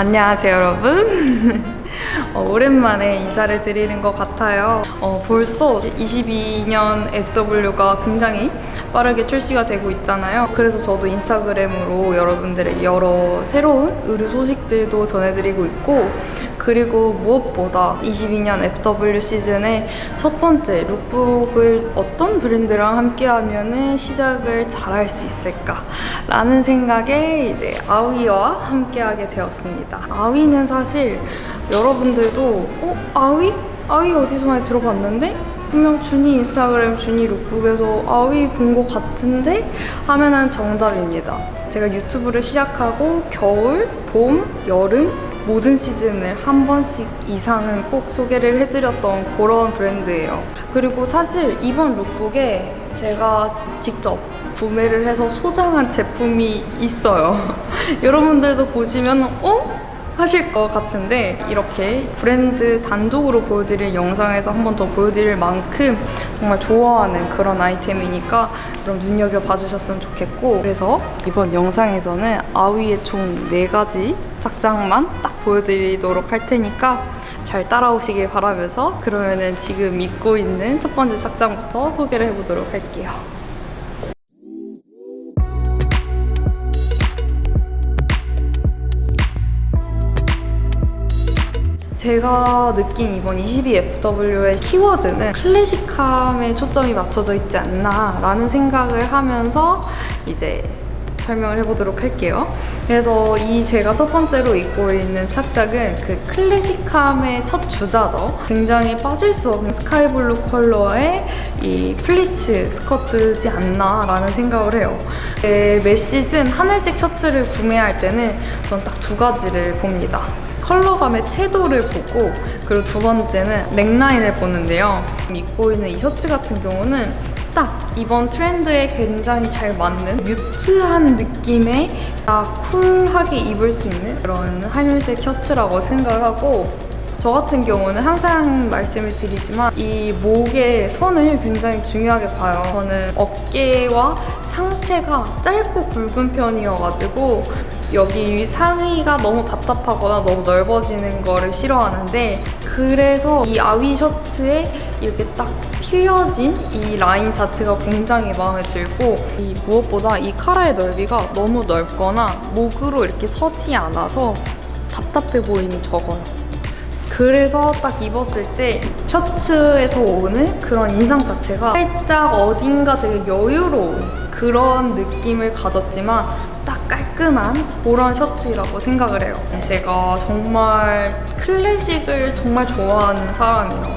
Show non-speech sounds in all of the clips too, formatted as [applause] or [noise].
아, 안녕하세요, 여러분. 어, 오랜만에 인사를 드리는 것 같아요. 어, 벌써 22년 FW가 굉장히 빠르게 출시가 되고 있잖아요. 그래서 저도 인스타그램으로 여러분들의 여러 새로운 의류 소식들도 전해드리고 있고, 그리고 무엇보다 22년 FW 시즌의 첫 번째 룩북을 어떤 브랜드랑 함께 하면은 시작을 잘할 수 있을까라는 생각에 이제 아위와 함께 하게 되었습니다. 아위는 사실 여러분들도 어? 아위? 아위 어디서 많이 들어봤는데? 분명 준이 인스타그램 준이 룩북에서 아위 본 것 같은데? 하면은 정답입니다. 제가 유튜브를 시작하고 겨울, 봄, 여름 모든 시즌을 한 번씩 이상은 꼭 소개를 해드렸던 그런 브랜드예요. 그리고 사실 이번 룩북에 제가 직접 구매를 해서 소장한 제품이 있어요. [laughs] 여러분들도 보시면 어? 하실 것 같은데 이렇게 브랜드 단독으로 보여드릴 영상에서 한 번 더 보여드릴 만큼 정말 좋아하는 그런 아이템이니까 그럼 눈여겨봐 주셨으면 좋겠고 그래서 이번 영상에서는 아위의 총 4가지 착장만 딱 보여드리도록 할 테니까 잘 따라오시길 바라면서 그러면은 지금 입고 있는 첫 번째 착장부터 소개를 해보도록 할게요. 제가 느낀 이번 22FW의 키워드는 클래식함에 초점이 맞춰져 있지 않나라는 생각을 하면서 이제 설명을 해보도록 할게요. 그래서 이 제가 첫 번째로 입고 있는 착장은 그 클래식함의 첫 주자죠. 굉장히 빠질 수 없는 스카이블루 컬러의 이 플리츠 스커트지 않나라는 생각을 해요. 네, 매 시즌 하늘색 셔츠를 구매할 때는 전딱두 가지를 봅니다. 컬러감의 채도를 보고 그리고 두 번째는 넥라인을 보는데요. 입고 있는 이 셔츠 같은 경우는 딱 이번 트렌드에 굉장히 잘 맞는 뮤트한 느낌의 딱 쿨하게 입을 수 있는 그런 하늘색 셔츠라고 생각을 하고 저 같은 경우는 항상 말씀을 드리지만 이 목의 선을 굉장히 중요하게 봐요. 저는 어깨와 상체가 짧고 굵은 편이어가지고 여기 상의가 너무 답답하거나 너무 넓어지는 거를 싫어하는데 그래서 이 아위 셔츠에 이렇게 딱 튀어진 이 라인 자체가 굉장히 마음에 들고 이 무엇보다 이 카라의 넓이가 너무 넓거나 목으로 이렇게 서지 않아서 답답해 보임이 적어요. 그래서 딱 입었을 때 셔츠에서 오는 그런 인상 자체가 살짝 어딘가 되게 여유로운 그런 느낌을 가졌지만 딱 깔끔한 그런 셔츠라고 생각을 해요. 제가 정말 클래식을 정말 좋아하는 사람이에요.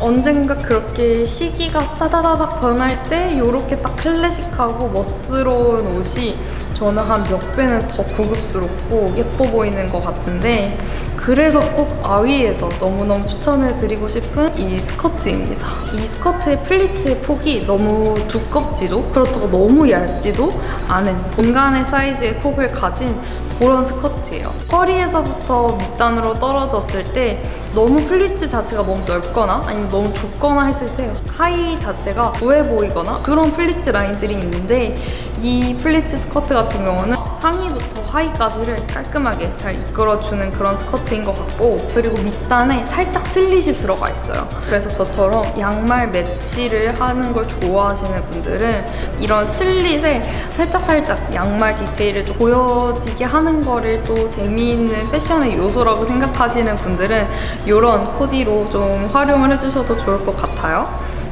언젠가 그렇게 시기가 따다다닥 변할 때 이렇게 딱 클래식하고 멋스러운 옷이 저는 한 몇 배는 더 고급스럽고 예뻐 보이는 것 같은데 그래서 꼭 아위에서 너무너무 추천을 드리고 싶은 이 스커트입니다. 이 스커트의 플리츠의 폭이 너무 두껍지도 그렇다고 너무 얇지도 않은 본간의 사이즈의 폭을 가진 그런 스커트예요. 허리에서부터 밑단으로 떨어졌을 때 너무 플리츠 자체가 너무 넓거나 아니면 너무 좁거나 했을 때 하의 자체가 부해 보이거나 그런 플리츠 라인들이 있는데 이 플리츠 스커트 같은 경우는 상의부터 하의까지를 깔끔하게 잘 이끌어주는 그런 스커트인 것 같고 그리고 밑단에 살짝 슬릿이 들어가 있어요. 그래서 저처럼 양말 매치를 하는 걸 좋아하시는 분들은 이런 슬릿에 살짝살짝 양말 디테일을 좀 보여지게 하는 거를 또 재미있는 패션의 요소라고 생각하시는 분들은 이런 코디로 좀 활용을 해주셔도 좋을 것 같아요.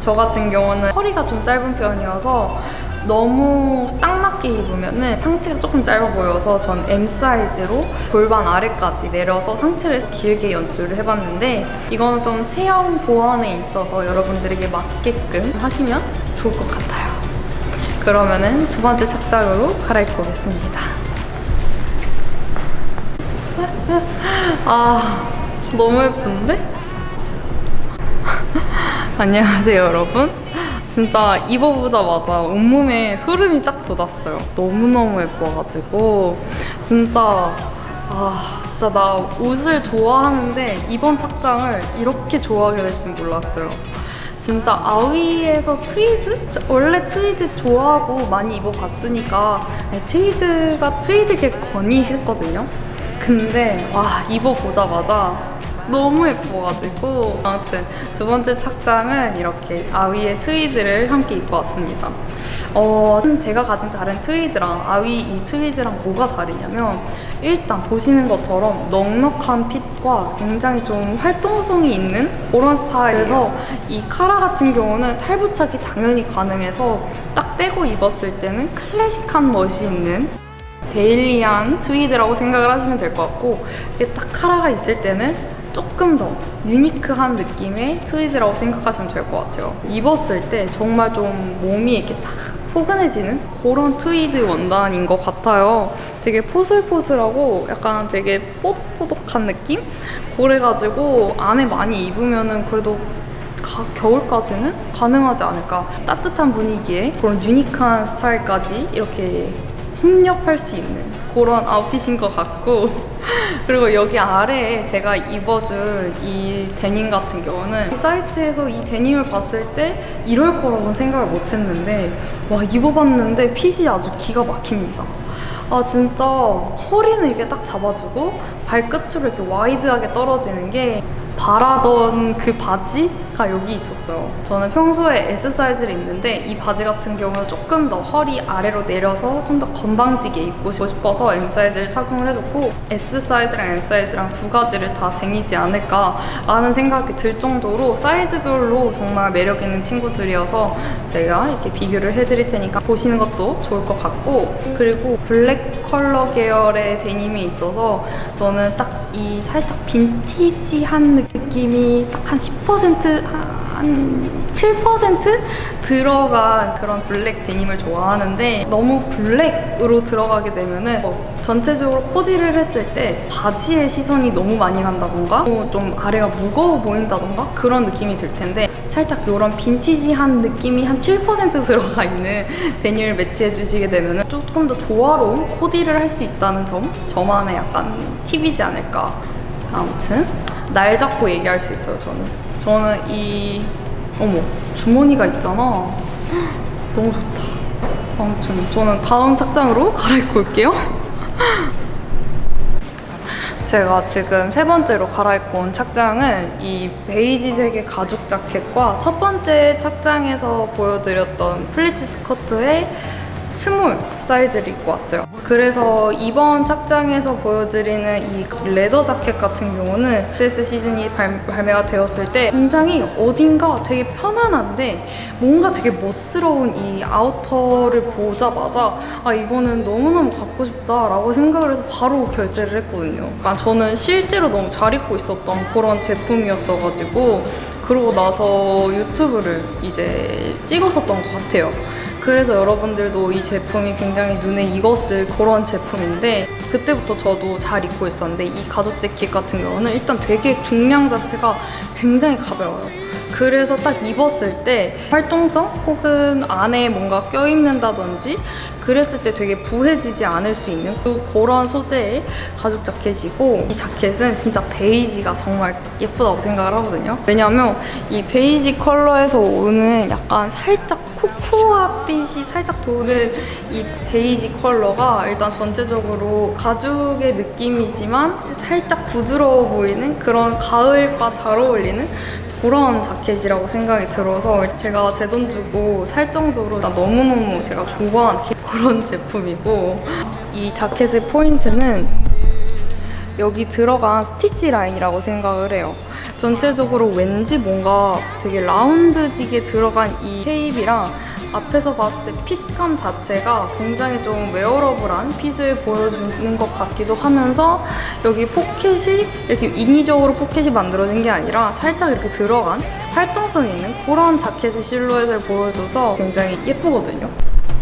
저 같은 경우는 허리가 좀 짧은 편이어서 너무 딱 맞게 입으면은 상체가 조금 짧아 보여서 전 M 사이즈로 골반 아래까지 내려서 상체를 길게 연출을 해봤는데 이거는 좀 체형 보완에 있어서 여러분들에게 맞게끔 하시면 좋을 것 같아요. 그러면은 두 번째 착장으로 갈아입고 오겠습니다. [laughs] 아, 너무 예쁜데? [laughs] 안녕하세요, 여러분. 진짜 입어보자마자 온몸에 소름이 쫙 돋았어요. 너무너무 예뻐가지고. 진짜, 아, 진짜 나 옷을 좋아하는데 이번 착장을 이렇게 좋아하게 될 줄 몰랐어요. 진짜 아위에서 트위드? 저 원래 트위드 좋아하고 많이 입어봤으니까 아니, 트위드가 트위드게 건의했거든요. 근데 와 입어보자마자 너무 예뻐가지고 아무튼 두 번째 착장은 이렇게 아위의 트위드를 함께 입고 왔습니다. 어, 제가 가진 다른 트위드랑 아위 이 트위드랑 뭐가 다르냐면 일단 보시는 것처럼 넉넉한 핏과 굉장히 좀 활동성이 있는 그런 스타일에서 이 카라 같은 경우는 탈부착이 당연히 가능해서 딱 떼고 입었을 때는 클래식한 멋이 있는 데일리한 트위드라고 생각을 하시면 될 것 같고 이게 딱 카라가 있을 때는 조금 더 유니크한 느낌의 트위드라고 생각하시면 될 것 같아요. 입었을 때 정말 좀 몸이 이렇게 탁 포근해지는 그런 트위드 원단인 것 같아요. 되게 포슬포슬하고 약간 되게 뽀독뽀독한 느낌? 그래가지고 안에 많이 입으면은 그래도 가- 겨울까지는 가능하지 않을까. 따뜻한 분위기에 그런 유니크한 스타일까지 이렇게 섭렵할 수 있는 그런 아웃핏인 것 같고 [laughs] 그리고 여기 아래에 제가 입어준 이 데님 같은 경우는 이 사이트에서 이 데님을 봤을 때 이럴 거라고는 생각을 못 했는데 와 입어봤는데 핏이 아주 기가 막힙니다. 아 진짜 허리는 이렇게 딱 잡아주고 발끝으로 이렇게 와이드하게 떨어지는 게 바라던 그 바지 가 여기 있었어요. 저는 평소에 S 사이즈를 입는데 이 바지 같은 경우는 조금 더 허리 아래로 내려서 좀 더 건방지게 입고 싶어서 M 사이즈를 착용을 해줬고 S 사이즈랑 M 사이즈랑 두 가지를 다 쟁이지 않을까라는 생각이 들 정도로 사이즈별로 정말 매력 있는 친구들이어서 제가 이렇게 비교를 해드릴 테니까 보시는 것도 좋을 것 같고 그리고 블랙 컬러 계열의 데님이 있어서 저는 딱 이 살짝 빈티지한 느낌 이 딱 한 10%, 한 7% 들어간 그런 블랙 데님을 좋아하는데 너무 블랙으로 들어가게 되면은 뭐 전체적으로 코디를 했을 때 바지에 시선이 너무 많이 간다던가 또좀 아래가 무거워 보인다던가 그런 느낌이 들 텐데 살짝 이런 빈티지한 느낌이 한 7% 들어가 있는 [laughs] 데님을 매치해 주시게 되면 조금 더 조화로운 코디를 할 수 있다는 점 저만의 약간 팁이지 않을까. 아무튼 날 잡고 얘기할 수 있어요 저는. 저는 이 어머 주머니가 있잖아. 너무 좋다. 아무튼 저는 다음 착장으로 갈아입고 올게요. [laughs] 제가 지금 세 번째로 갈아입고 온 착장은 이 베이지색의 가죽 자켓과 첫 번째 착장에서 보여드렸던 플리츠 스커트의 스몰 사이즈를 입고 왔어요. 그래서 이번 착장에서 보여드리는 이 레더 자켓 같은 경우는 SS 시즌이 발, 발매가 되었을 때 굉장히 어딘가 되게 편안한데 뭔가 되게 멋스러운 이 아우터를 보자마자 아 이거는 너무너무 갖고 싶다라고 생각을 해서 바로 결제를 했거든요. 아, 저는 실제로 너무 잘 입고 있었던 그런 제품이었어가지고 그러고 나서 유튜브를 이제 찍었었던 것 같아요. 그래서 여러분들도 이 제품이 굉장히 눈에 익었을 그런 제품인데 그때부터 저도 잘 입고 있었는데 이 가죽 재킷 같은 경우는 일단 되게 중량 자체가 굉장히 가벼워요. 그래서 딱 입었을 때 활동성 혹은 안에 뭔가 껴입는다든지 그랬을 때 되게 부해지지 않을 수 있는 그- 그런 소재의 가죽 자켓이고 이 자켓은 진짜 베이지가 정말 예쁘다고 생각을 하거든요. 왜냐하면 이 베이지 컬러에서 오는 약간 살짝 코코아빛이 살짝 도는 이 베이지 컬러가 일단 전체적으로 가죽의 느낌이지만 살짝 부드러워 보이는 그런 가을과 잘 어울리는 그런 자켓이라고 생각이 들어서 제가 제 돈 주고 살 정도로 나 너무너무 제가 좋아하는 그런 제품이고 이 자켓의 포인트는 여기 들어간 스티치 라인이라고 생각을 해요. 전체적으로 왠지 뭔가 되게 라운드지게 들어간 이 쉐입이랑 앞에서 봤을 때 핏감 자체가 굉장히 좀 웨어러블한 핏을 보여주는 것 같기도 하면서 여기 포켓이 이렇게 인위적으로 포켓이 만들어진 게 아니라 살짝 이렇게 들어간 활동성 있는 그런 자켓의 실루엣을 보여줘서 굉장히 예쁘거든요.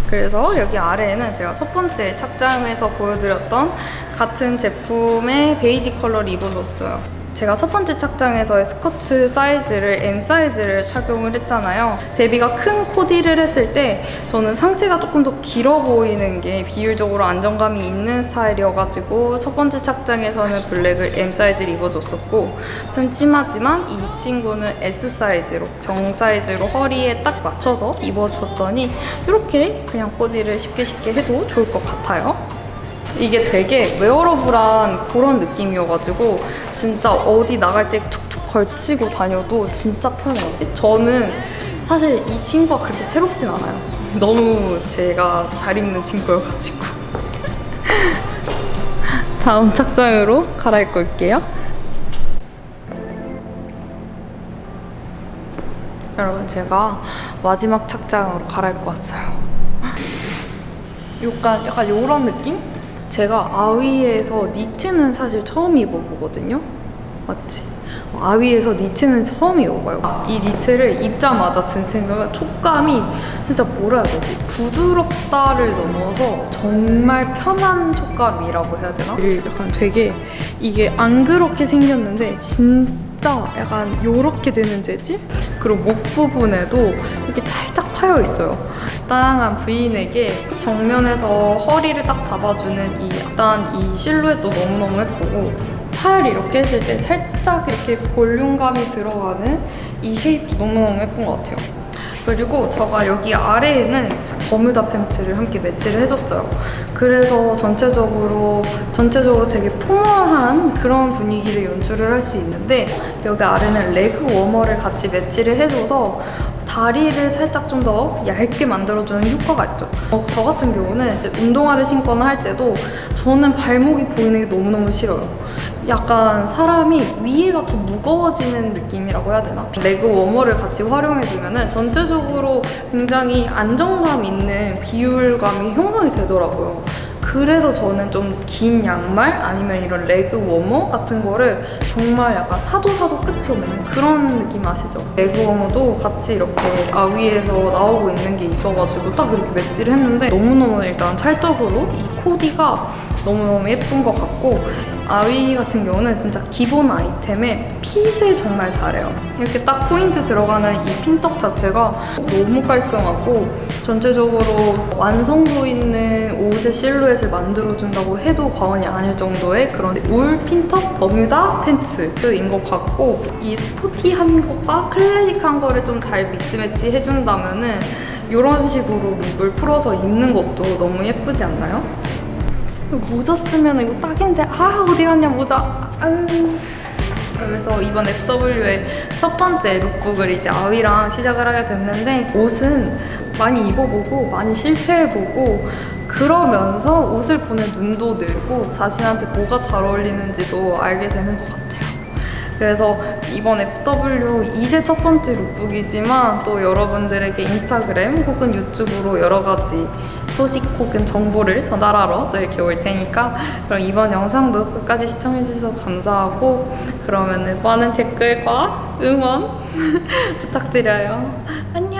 그래서 여기 아래에는 제가 첫 번째 착장에서 보여드렸던 같은 제품의 베이지 컬러 를 입어줬어요. 제가 첫 번째 착장에서의 스커트 사이즈를 M 사이즈를 착용을 했잖아요. 대비가 큰 코디를 했을 때 저는 상체가 조금 더 길어 보이는 게 비율적으로 안정감이 있는 스타일이어가지고 첫 번째 착장에서는 블랙을 M 사이즈를 입어줬었고 좀 심하지만 이 친구는 S 사이즈로 정 사이즈로 허리에 딱 맞춰서 입어줬더니 이렇게 그냥 코디를 쉽게 쉽게 해도 좋을 것 같아요. 이게 되게 웨어러블한 그런 느낌이어가지고 진짜 어디 나갈 때 툭툭 걸치고 다녀도 진짜 편해요. 저는 사실 이 친구가 그렇게 새롭진 않아요. 너무 제가 잘 입는 친구여가지고. [laughs] 다음 착장으로 갈아입고 올게요. 여러분 제가 마지막 착장으로 갈아입고 왔어요. 약간 약간 요런 느낌? 제가 아위에서 니트는 사실 처음 입어보거든요. 맞지? 아위에서 니트는 처음 입어봐요. 이 니트를 입자마자 든 생각은 촉감이 진짜 뭐라 해야 되지? 부드럽다를 넘어서 정말 편한 촉감이라고 해야 되나? 약간 되게 이게 안 그렇게 생겼는데 진짜 약간 요렇게 되는 재질? 그리고 목 부분에도 이렇게 살짝 파여 있어요. 다양한 부인에게 정면에서 허리를 딱 잡아주는 이 약간 이 실루엣도 너무너무 예쁘고 팔 이렇게 했을 때 살짝 이렇게 볼륨감이 들어가는 이 쉐입도 너무너무 예쁜 것 같아요. 그리고 제가 여기 아래에는 버뮤다 팬츠를 함께 매치를 해줬어요. 그래서 전체적으로 전체적으로 되게 포멀한 그런 분위기를 연출을 할 수 있는데 여기 아래는 레그 워머를 같이 매치를 해줘서 다리를 살짝 좀 더 얇게 만들어주는 효과가 있죠. 어, 저 같은 경우는 운동화를 신거나 할 때도 저는 발목이 보이는 게 너무너무 싫어요. 약간 사람이 위에가 더 무거워지는 느낌이라고 해야 되나? 레그 워머를 같이 활용해주면은 전체적으로 굉장히 안정감 있는 비율감이 형성이 되더라고요. 그래서 저는 좀 긴 양말 아니면 이런 레그 워머 같은 거를 정말 약간 사도 사도 끝이 없는 그런 느낌 아시죠? 레그 워머도 같이 이렇게 아위에서 나오고 있는 게 있어가지고 딱 이렇게 매치를 했는데 너무너무 일단 찰떡으로 이 코디가 너무너무 예쁜 것 같고 아위 같은 경우는 진짜 기본 아이템에 핏을 정말 잘해요. 이렇게 딱 포인트 들어가는 이 핀떡 자체가 너무 깔끔하고 전체적으로 완성도 있는 옷의 실루엣을 만들어준다고 해도 과언이 아닐 정도의 그런 울 핀떡 버뮤다 팬츠인 것 같고 이 스포티한 것과 클래식한 거를 좀 잘 믹스 매치 해준다면은 이런 식으로 룩을 풀어서 입는 것도 너무 예쁘지 않나요? 모자 쓰면 이거 딱인데 아 어디 갔냐 모자 아유. 그래서 이번 FW의 첫 번째 룩북을 이제 아위랑 시작을 하게 됐는데 옷은 많이 입어보고 많이 실패해보고 그러면서 옷을 보는 눈도 늘고 자신한테 뭐가 잘 어울리는지도 알게 되는 것 같아요. 그래서 이번 FW 이제 첫 번째 룩북이지만 또 여러분들에게 인스타그램 혹은 유튜브로 여러 가지 소식 혹은 정보를 전달하러 또 이렇게 올 테니까 그럼 이번 영상도 끝까지 시청해 주셔서 감사하고 그러면은 많은 댓글과 응원 [laughs] 부탁드려요. 안녕.